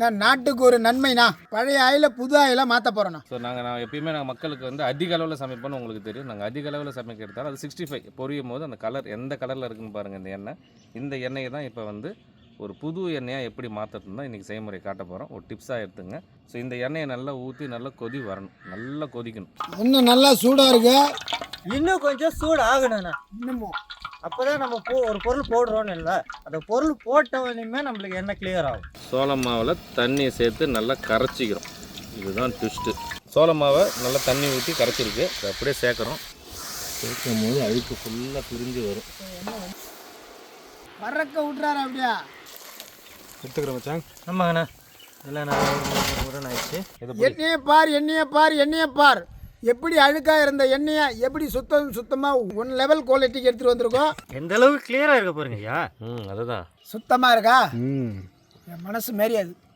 நான் நாட்டுக்கு ஒரு நன்மைண்ணா பழைய ஆயில புது ஆயில மாற்ற போகிறோண்ணா ஸோ நாங்கள் நான் எப்பயுமே நாங்கள் மக்களுக்கு வந்து அதிக அளவில் சமைப்போம்னு உங்களுக்கு தெரியும். நாங்கள் அதிக அளவில் சமைக்கிறதால அது சிக்ஸ்டி ஃபைவ் பொரியும் போது அந்த கலர் எந்த கலரில் இருக்குன்னு பாருங்கள் இந்த எண்ணெய். இந்த எண்ணெயை தான் இப்போ வந்து ஒரு புது எண்ணெயாக எப்படி மாற்றுறதுன்னு தான் இன்றைக்கி செய்முறை காட்ட போகிறோம் ஒரு டிப்ஸாக எடுத்துங்க. ஸோ இந்த எண்ணெயை நல்லா ஊற்றி நல்லா கொதி வரணும். நல்லா கொதிக்கணும். இன்னும் நல்லா சூடாக இருக்கு. இன்னும் கொஞ்சம் சூடு ஆகணும்ண்ணா இன்னமும். அப்போதான் நம்ம போ ஒரு பொருள் போடுறோன்னு இல்லை அந்த பொருள் போட்டவனையுமே நம்மளுக்கு என்ன கிளியர் ஆகும் சோள மாவில் தண்ணியை சேர்த்து நல்லா கரைச்சிக்கிறோம் இதுதான் ட்விஸ்ட்டு சோள மாவை நல்லா தண்ணி ஊற்றி கரைச்சிருக்கு அப்படியே சேர்க்குறோம் சேர்க்கும் போது அழுக்கு ஃபுல்லாக பிரிஞ்சு வரும் பறக்க விட்றாரு அப்படியா எடுத்துக்கிறேன் மச்சான் ஆமாங்கண்ணா இல்லை நான் ஒரு ஆயிடுச்சு எண்ணெயை பார் எண்ணெயை பார் எண்ணெயை பார் எப்படி அழுக்காக இருந்த எண்ணெயை எப்படி சுத்தம் சுத்தமாக ஒன் லெவல் குவாலிட்டிக்கு எடுத்துகிட்டு வந்திருக்கோம்? எந்த அளவுக்கு கிளியராக இருக்க பாருங்க ஐயா? ம் அதுதான். சுத்தமாக இருக்கா? ம். என் மனசு மாரி அது.